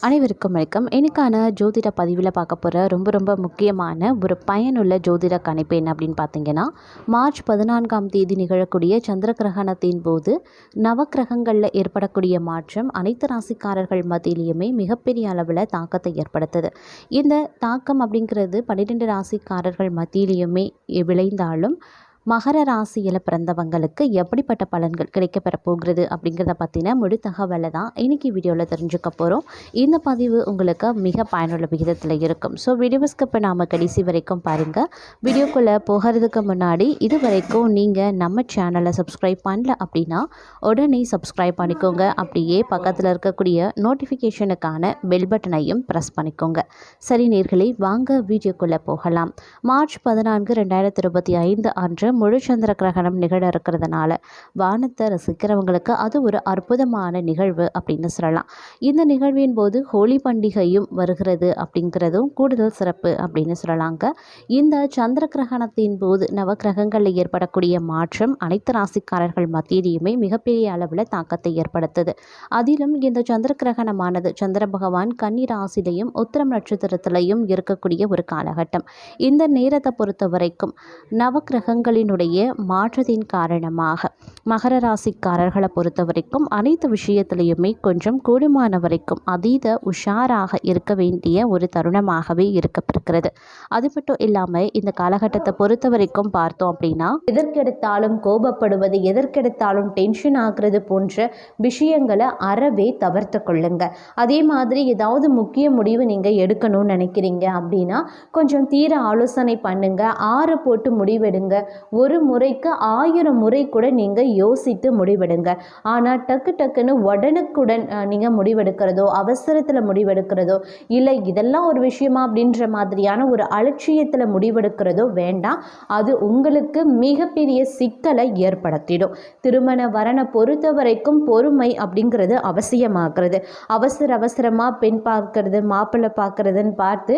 அனைவருக்கும் வணக்கம். இன்னைக்கான ஜோதிட பதிவில் பார்க்க போகிற ரொம்ப ரொம்ப முக்கியமான ஒரு பயனுள்ள ஜோதிட கணிப்பு என்ன அப்படின்னு பார்த்தீங்கன்னா மார்ச் பதினான்காம் தேதி நிகழக்கூடிய சந்திர கிரகணத்தின் போது நவக்கிரகங்களில் ஏற்படக்கூடிய மாற்றம் அனைத்து ராசிக்காரர்கள் மத்தியிலையுமே மிகப்பெரிய அளவில் தாக்கத்தை ஏற்படுத்துது. இந்த தாக்கம் அப்படிங்கிறது பன்னிரெண்டு ராசிக்காரர்கள் மத்தியிலையுமே விளைந்தாலும் மகர ராசியில் பிறந்தவங்களுக்கு எப்படிப்பட்ட பலன்கள் கிடைக்கப்பெற போகிறது அப்படிங்கிறத பற்றின முழு தகவலை தான் இன்றைக்கி வீடியோவில் தெரிஞ்சுக்க போகிறோம் இந்த பதிவு உங்களுக்கு மிக பயனுள்ள விகிதத்தில் இருக்கும். ஸோ வீடியோஸ்க்கு இப்போ நாம் கடைசி வரைக்கும் பாருங்கள் வீடியோக்குள்ளே போகிறதுக்கு முன்னாடி இது வரைக்கும் நீங்கள் நம்ம சேனலை சப்ஸ்கிரைப் பண்ணல அப்படின்னா உடனே சப்ஸ்கிரைப் பண்ணிக்கோங்க. அப்படியே பக்கத்தில் இருக்கக்கூடிய நோட்டிஃபிகேஷனுக்கான பெல் பட்டனையும் ப்ரெஸ் பண்ணிக்கோங்க. சரி நேர்களை வாங்க வீடியோக்குள்ளே போகலாம். மார்ச் பதினான்கு ரெண்டாயிரத்தி இருபத்தி ஐந்து அன்று முழு சந்திர கிரகணம் நிகழ இருக்கிறதுனால வானத்தை ரசிக்கிறவங்களுக்கு அது ஒரு அற்புதமான நிகழ்வு அப்படின்னு சொல்லலாம். இந்த நிகழ்வின் போது ஹோலி பண்டிகையும் வருகிறது அப்படிங்கிறதும் கூடுதல் சிறப்பு அப்படின்னு சொல்லலாங்க. இந்த சந்திர கிரகணத்தின் போது நவக்கிரகங்களில் ஏற்படக்கூடிய மாற்றம் அனைத்து ராசிக்காரர்கள் மத்தியிலையுமே மிகப்பெரிய அளவில் தாக்கத்தை ஏற்படுத்துது. அதிலும் இந்த சந்திர கிரகணமானது சந்திர பகவான் கன்னி ராசிலையும் உத்திரம் நட்சத்திரத்திலையும் இருக்கக்கூடிய ஒரு காலகட்டம். இந்த நேரத்தை பொறுத்த வரைக்கும் சூரியனுடைய மாற்றத்தின் காரணமாக. மகர ராசிக்காரர்களை பொறுத்த வரைக்கும் அனைத்து விஷயத்திலையுமே கொஞ்சம் கூடுமான வரைக்கும் அதீத உஷாராக இருக்க வேண்டிய ஒரு தருணமாகவே இருக்கப்படுகிறது அது மட்டும் இல்லாமல் இந்த காலகட்டத்தை பொறுத்த வரைக்கும் பார்த்தோம் அப்படின்னா எதற்கெடுத்தாலும் கோபப்படுவது எதற்கெடுத்தாலும் டென்ஷன் ஆகுறது போன்ற விஷயங்களை அறவே தவிர்த்து கொள்ளுங்க. அதே மாதிரி ஏதாவது முக்கிய முடிவு நீங்கள் எடுக்கணும்னு நினைக்கிறீங்க அப்படின்னா கொஞ்சம் தீர ஆலோசனை பண்ணுங்க. ஆற போட்டு முடிவெடுங்க. ஒரு முறைக்கு ஆயிரம் முறை கூட நீங்கள் யோசித்து முடிவெடுங்க. ஆனால் டக்கு டக்குன்னு உடனுக்குடன் நீங்கள் முடிவெடுக்கிறதோ அவசரத்தில் முடிவெடுக்கிறதோ இல்லை இதெல்லாம் ஒரு விஷயமா அப்படின்ற மாதிரியான ஒரு அலட்சியத்தில் முடிவெடுக்கிறதோ வேண்டாம். அது உங்களுக்கு மிகப்பெரிய சிக்கலை ஏற்படுத்திடும். திருமண வரனை பொறுத்த வரைக்கும் பொறுமை அப்படிங்கிறது அவசியமாகிறது. அவசர அவசரமாக பெண் பார்க்கறது மாப்பிள்ளை பார்க்கறதுன்னு பார்த்து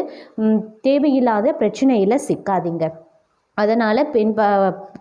தேவையில்லாத பிரச்சனையில் சிக்காதீங்க. அதனால் பெண் ப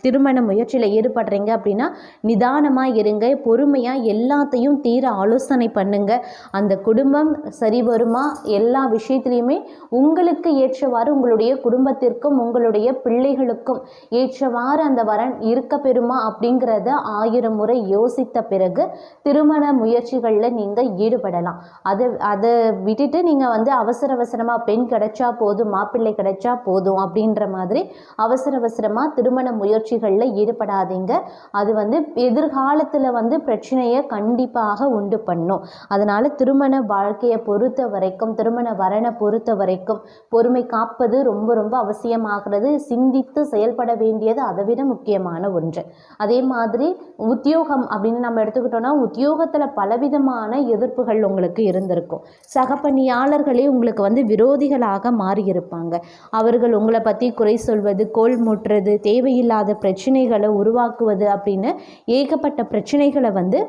திருமண முயற்சியில் ஈடுபடுறீங்க அப்படின்னா நிதானமாக இருங்க பொறுமையாக எல்லாத்தையும் தீர ஆலோசனை பண்ணுங்க. அந்த குடும்பம் சரி வருமா? எல்லா விஷயத்துலையுமே உங்களுக்கு ஏற்றவாறு உங்களுடைய குடும்பத்திற்கும் உங்களுடைய பிள்ளைகளுக்கும் ஏற்றவாறு அந்த வரன் இருக்க பெறுமா அப்படிங்கிறத ஆயிரம் முறை யோசித்த பிறகு திருமண முயற்சிகளில் நீங்கள் ஈடுபடலாம். அதை அதை விட்டுட்டு நீங்கள் வந்து அவசர அவசரமாக பெண் கிடைச்சா போதும் மாப்பிள்ளை கிடைச்சா போதும் அப்படின்ற மாதிரி அவசர அவசரமாக திருமண முயற்சிகளில் ஈடுபடாதீங்க. அது வந்து எதிர்காலத்தில் வந்து பிரச்சனையை கண்டிப்பாக உண்டு பண்ணும். அதனால் திருமண வாழ்க்கையை பொறுத்த வரைக்கும் திருமண வரனை பொறுத்த வரைக்கும் பொறுமை காப்பது ரொம்ப ரொம்ப அவசியமாகிறது. சிந்தித்து செயல்பட வேண்டியது அதை விட முக்கியமான ஒன்று. அதே மாதிரி உத்தியோகம் அப்படின்னு நம்ம எடுத்துக்கிட்டோம்னா உத்தியோகத்தில் பலவிதமான எதிர்ப்புகள் உங்களுக்கு இருந்திருக்கும். சக பணியாளர்களே உங்களுக்கு வந்து விரோதிகளாக மாறியிருப்பாங்க. அவர்கள் உங்களை பற்றி குறை சொல்வது கோல் முட்டுறது தேவையில்லாத பிரச்சனைகளை உருவாக்குவது அப்படின்னு ஏகப்பட்ட பிரச்சனைகளை வந்து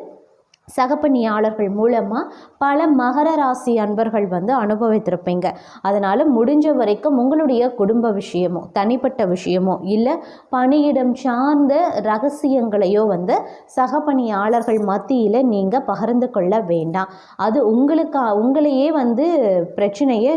சகப்பணியாளர்கள் மூலமாக பல மகர ராசி அன்பர்கள் வந்து அனுபவித்திருப்பீங்க. அதனால் முடிஞ்ச வரைக்கும் உங்களுடைய குடும்ப விஷயமோ தனிப்பட்ட விஷயமோ இல்லை பணியிடம் சார்ந்த ரகசியங்களையோ வந்து சகப்பணியாளர்கள் மத்தியில் நீங்கள் பகிர்ந்து கொள்ள வேண்டாம். அது உங்களுக்கு உங்களையே வந்து பிரச்சனையை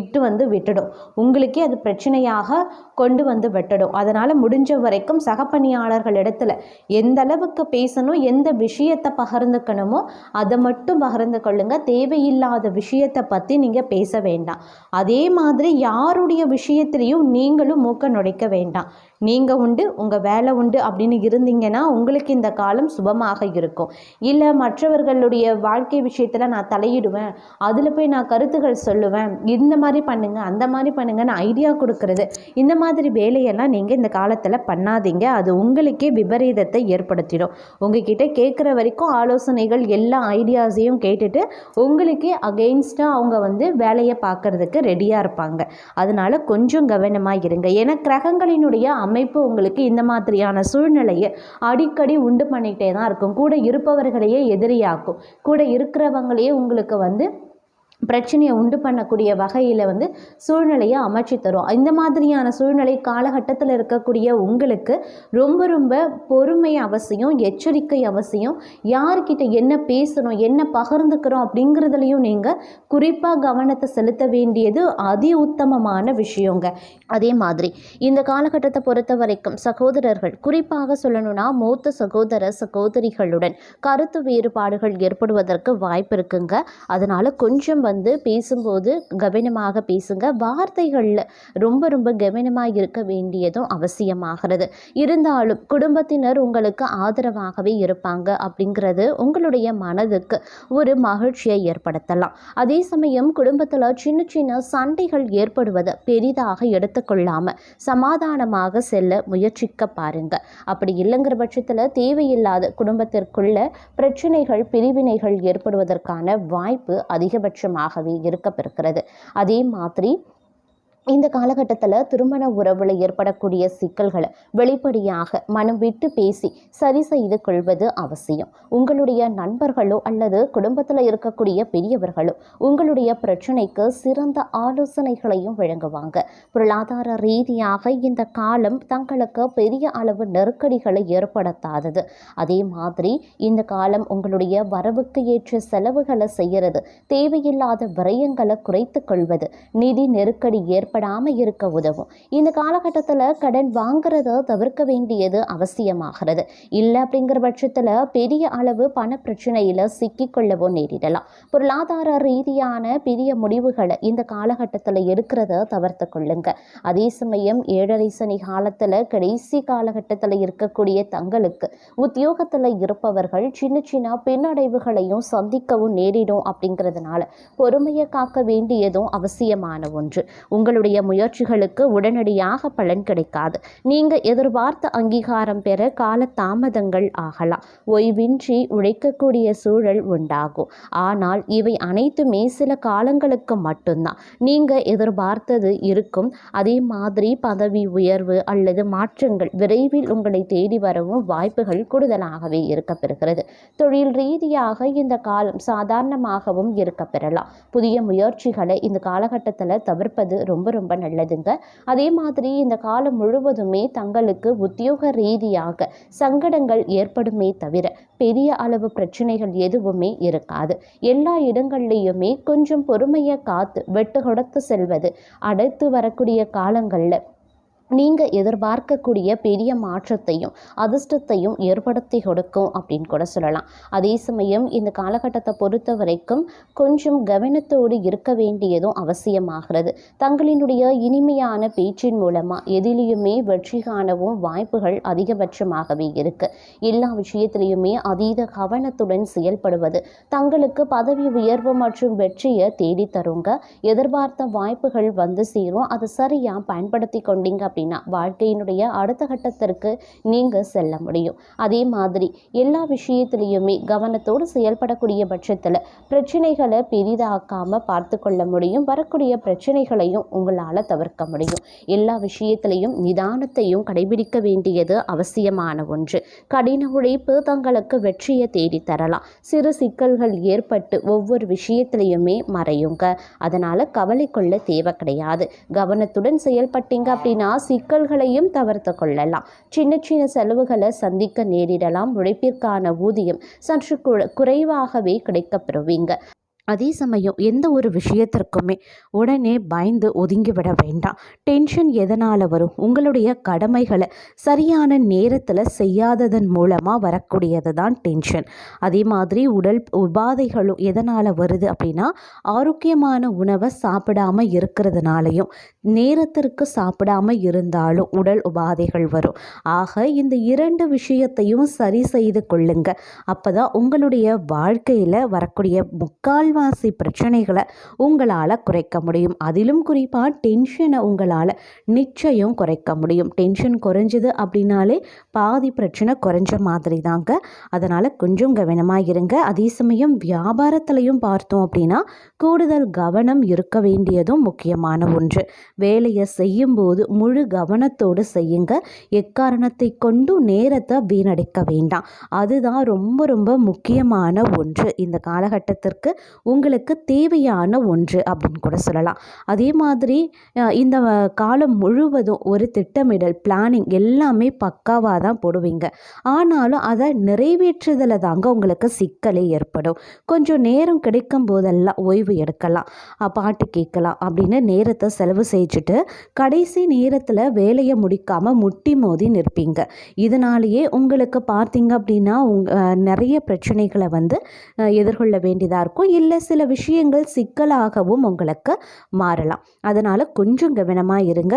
இட்டு வந்து விட்டுடும். உங்களுக்கே அது பிரச்சனையாக கொண்டு வந்து விட்டுடும். அதனால் முடிஞ்ச வரைக்கும் சகப்பணியாளர்கள் இடத்துல எந்த அளவுக்கு பேசணும் எந்த விஷயத்தை பகிர்ந்துக்கணுமோ அதை மட்டும் பகிர்ந்து கொள்ளுங்க. தேவையில்லாத விஷயத்தை பற்றி நீங்கள் பேச வேண்டாம். அதே மாதிரி யாருடைய விஷயத்துலையும் நீங்களும் மூக்க நுழைக்க வேண்டாம். நீங்கள் உண்டு உங்கள் வேலை உண்டு அப்படின்னு இருந்தீங்கன்னா உங்களுக்கு இந்த காலம் சுபமாக இருக்கும். இல்லை மற்றவர்களுடைய வாழ்க்கை விஷயத்தில் நான் தலையிடுவேன் அதில் போய் நான் கருத்துகள் சொல்லுவேன் இந்த மாதிரி பண்ணுங்கள் அந்த மாதிரி பண்ணுங்கன்னு ஐடியா கொடுக்கறது இந்த மாதிரி வேலையெல்லாம் நீங்கள் இந்த காலத்தில் பண்ணாதீங்க. அது உங்களுக்கே விபரீதத்தை ஏற்படுத்திடும். உங்ககிட்ட கேட்குற வரைக்கும் ஆலோசனை ஆலோசனைகள் எல்லா ஐடியாஸையும் கேட்டுட்டு உங்களுக்கே அகெயின்ஸ்டாக அவங்க வந்து வேலையை பார்க்கறதுக்கு ரெடியாக இருப்பாங்க. அதனால் கொஞ்சம் கவனமாக இருங்க. ஏன்னா கிரகங்களினுடைய அமைப்பு உங்களுக்கு இந்த மாதிரியான சூழ்நிலையை அடிக்கடி உண்டு பண்ணிகிட்டே தான் இருக்கும். கூட இருப்பவர்களையே எதிரியாக்கும். கூட இருக்கிறவங்களையே உங்களுக்கு வந்து பிரச்சனையை உண்டு பண்ணக்கூடிய வகையில் வந்து சூழ்நிலையை அமைச்சு தரும். இந்த மாதிரியான சூழ்நிலை காலகட்டத்தில் இருக்கக்கூடிய உங்களுக்கு ரொம்ப ரொம்ப பொறுமை அவசியம் எச்சரிக்கை அவசியம். யார்கிட்ட என்ன பேசணும் என்ன பகிர்ந்துக்கிறோம் அப்படிங்கிறதுலையும் நீங்கள் குறிப்பாக கவனத்தை செலுத்த வேண்டியது அதி உத்தமமான விஷயங்க. அதே மாதிரி இந்த காலகட்டத்தை பொறுத்த வரைக்கும் சகோதரர்கள் குறிப்பாக சொல்லணும்னா மூத்த சகோதர சகோதரிகளுடன் கருத்து வேறுபாடுகள் ஏற்படுவதற்கு வாய்ப்பு இருக்குங்க. அதனால் கொஞ்சம் வந்து பேசும்போது கவனமாக பேசுங்க. வார்த்தைகளில் ரொம்ப ரொம்ப கவனமாக இருக்க வேண்டியதும் அவசியமாகிறது. இருந்தாலும் குடும்பத்தினர் உங்களுக்கு ஆதரவாகவே இருப்பாங்க அப்படிங்கிறது உங்களுடைய மனதுக்கு ஒரு மகிழ்ச்சியை ஏற்படுத்தலாம். அதே சமயம் குடும்பத்தில் சின்ன சின்ன சண்டைகள் ஏற்படுவதை பெரிதாக எடுத்துக்கொள்ளாமல் சமாதானமாக செல்ல முயற்சிக்க பாருங்க. அப்படி இல்லைங்கிற பட்சத்தில் தேவையில்லாத குடும்பத்திற்குள்ள பிரச்சனைகள் பிரிவினைகள் ஏற்படுவதற்கான வாய்ப்பு அதிகபட்சமாக அதிகபட்சமாகவே இருக்கப்பெறுகிறது. அதே மாதிரி இந்த காலகட்டத்தில் திருமண உறவில் ஏற்படக்கூடிய சிக்கல்களை வெளிப்படையாக மனம் விட்டு பேசி சரி செய்து கொள்வது அவசியம். உங்களுடைய நண்பர்களோ அல்லது குடும்பத்தில் இருக்கக்கூடிய பெரியவர்களோ உங்களுடைய பிரச்சனைக்கு சிறந்த ஆலோசனைகளையும் வழங்குவாங்க. பொருளாதார ரீதியாக இந்த காலம் தங்களுக்கு பெரிய அளவு நெருக்கடிகளை ஏற்படுத்தாதது. அதே மாதிரி இந்த காலம் உங்களுடைய வரவுக்கு ஏற்ற செலவுகளை செய்கிறது தேவையில்லாத விரயங்களை குறைத்து கொள்வது நிதி நெருக்கடி ஏற்ப ஏற்படாமல் இருக்க உதவும். இந்த காலகட்டத்தில் கடன் வாங்குறத தவிர்க்க வேண்டியது அவசியமாகிறது. இல்லை அப்படிங்கிற பட்சத்தில் பெரிய அளவு பண பிரச்சனையில் சிக்கிக்கொள்ளவோ நேரிடலாம். பொருளாதார ரீதியான பெரிய முடிவுகளை இந்த காலகட்டத்தில் எடுக்கிறத தவிர்த்து கொள்ளுங்க. அதே சமயம் ஏழரை சனி காலத்தில் கடைசி காலகட்டத்தில் இருக்கக்கூடிய தங்களுக்கு உத்தியோகத்தில் இருப்பவர்கள் சின்ன சின்ன பின்னடைவுகளையும் சந்திக்கவும் நேரிடும் அப்படிங்கிறதுனால பொறுமையை காக்க வேண்டியதும் அவசியமான ஒன்று. உங்களுடைய உங்களுடைய முயற்சிகளுக்கு உடனடியாக பலன் கிடைக்காது. நீங்கள் எதிர்பார்த்த அங்கீகாரம் பெற கால தாமதங்கள் ஆகலாம். ஓய்வின்றி உழைக்கக்கூடிய சூழல் உண்டாகும். ஆனால் இவை அனைத்துமே சில காலங்களுக்கு மட்டும்தான். நீங்கள் எதிர்பார்த்தது இருக்கும். அதே மாதிரி பதவி உயர்வு அல்லது மாற்றங்கள் விரைவில் உங்களை தேடி வரவும் வாய்ப்புகள் கூடுதலாகவே இருக்கப்பெறுகிறது. தொழில் ரீதியாக இந்த காலம் சாதாரணமாகவும் இருக்கப்பெறலாம். புதிய முயற்சிகளை இந்த காலகட்டத்தில் தவிர்ப்பது ரொம்ப ரொம்ப நல்லதுங்க. அதே மாதிரி இந்த காலம் முழுவதுமே தங்களுக்கு உத்தியோக ரீதியாக சங்கடங்கள் ஏற்படுமே தவிர பெரிய அளவு பிரச்சனைகள் எதுவுமே இருக்காது. எல்லா இடங்கள்லையுமே கொஞ்சம் பொறுமையை காத்து வெட்டு கொடுத்து செல்வது அடுத்து வரக்கூடிய காலங்களில் நீங்கள் எதிர்பார்க்கக்கூடிய பெரிய மாற்றத்தையும் அதிர்ஷ்டத்தையும் ஏற்படுத்தி கொடுக்கும் அப்படின்னு கூட சொல்லலாம். அதே சமயம் இந்த காலகட்டத்தை பொறுத்த வரைக்கும் கொஞ்சம் கவனத்தோடு இருக்க வேண்டியதும் அவசியமாகிறது. தங்களினுடைய இனிமையான பேச்சின் மூலமாக எதிலையுமே வெற்றி காணவும் வாய்ப்புகள் அதிகபட்சமாகவே இருக்கு. எல்லா விஷயத்திலையுமே அதீத கவனத்துடன் செயல்படுவது தங்களுக்கு பதவி உயர்வு மற்றும் வெற்றியை தேடித்தருங்க. எதிர்பார்த்த வாய்ப்புகள் வந்து சேரும். அதை சரியாக பயன்படுத்தி கொண்டீங்க அப்படின்னு அப்படின்னா வாழ்க்கையினுடைய அடுத்த கட்டத்திற்கு நீங்கள் செல்ல முடியும். அதே மாதிரி எல்லா விஷயத்திலையுமே கவனத்தோடு செயல்படக்கூடிய பட்சத்தில் பிரச்சனைகளை பெரிதாக்காமல் பார்த்து கொள்ள முடியும். வரக்கூடிய பிரச்சனைகளையும் உங்களால் தவிர்க்க முடியும். எல்லா விஷயத்திலையும் நிதானத்தையும் கடைபிடிக்க வேண்டியது அவசியமான ஒன்று. கடின உழைப்பு தங்களுக்கு வெற்றியை தேடித்தரலாம் சிறு சிக்கல்கள் ஏற்பட்டு ஒவ்வொரு விஷயத்திலையுமே மறையுங்க. அதனால் கவலை கொள்ள தேவை கிடையாது. கவனத்துடன் செயல்பட்டீங்க அப்படின்னா சிக்கல்களையும் தவிர்த்து கொள்ளலாம். சின்ன சின்ன செலவுகளை சந்திக்க நேரிடலாம். உழைப்பிற்கான ஊதியம் சற்று குறைவாகவே கிடைக்கப்பெறுவீங்க அதே சமயம் எந்த ஒரு விஷயத்திற்குமே உடனே பயந்து ஒதுங்கிவிட வேண்டாம். டென்ஷன் எதனால் வரும்? உங்களுடைய கடமைகளை சரியான நேரத்தில் செய்யாததன் மூலமாக வரக்கூடியது தான் டென்ஷன் அதே மாதிரி உடல் உபாதைகளும் எதனால் வருது அப்படின்னா ஆரோக்கியமான உணவை சாப்பிடாமல் இருக்கிறதுனாலையும் நேரத்திற்கு சாப்பிடாமல் இருந்தாலும் உடல் உபாதைகள் வரும். ஆக இந்த இரண்டு விஷயத்தையும் சரி செய்து கொள்ளுங்க. அப்போ தான் உங்களுடைய வாழ்க்கையில் வரக்கூடிய முக்கால் முக்கால்வாசி பிரச்சனைகளை உங்களால் குறைக்க முடியும். அதிலும் குறிப்பாக டென்ஷனை உங்களால் நிச்சயம் குறைக்க முடியும். டென்ஷன் குறைஞ்சது அப்படின்னாலே பாதி பிரச்சனை குறைஞ்ச மாதிரி தாங்க. அதனால் கொஞ்சம் கவனமாக இருங்க. அதே சமயம் வியாபாரத்திலையும் பார்த்தோம் அப்படின்னா கூடுதல் கவனம் இருக்க வேண்டியதும் முக்கியமான ஒன்று. வேலையை செய்யும்போது முழு கவனத்தோடு செய்யுங்க. எக்காரணத்தை கொண்டு நேரத்தை வீணடிக்க வேண்டாம். அதுதான் ரொம்ப ரொம்ப முக்கியமான ஒன்று. இந்த காலகட்டத்திற்கு உங்களுக்கு தேவையான ஒன்று அப்படின்னு கூட சொல்லலாம். அதே மாதிரி இந்த காலம் முழுவதும் ஒரு திட்டமிடல் பிளானிங் எல்லாமே பக்காவாக தான் போடுவீங்க. ஆனாலும் அதை நிறைவேற்றுதல தாங்க உங்களுக்கு சிக்கலே ஏற்படும். கொஞ்சம் நேரம் கிடைக்கும் போதெல்லாம் ஓய்வு எடுக்கலாம். பாட்டு கேட்கலாம் அப்படின்னு நேரத்தை செலவு செஞ்சுட்டு கடைசி நேரத்தில் வேலையை முடிக்காமல் முட்டி மோதி நிற்பீங்க. இதனாலேயே உங்களுக்கு பார்த்தீங்க அப்படின்னா உங்க நிறைய பிரச்சனைகளை வந்து எதிர்கொள்ள வேண்டியதாக இருக்கும். இல்லை சில விஷயங்கள் சிக்கலாகவும் உங்களுக்கு மாறலாம். அதனால் கொஞ்சம் கவனமாக இருங்க.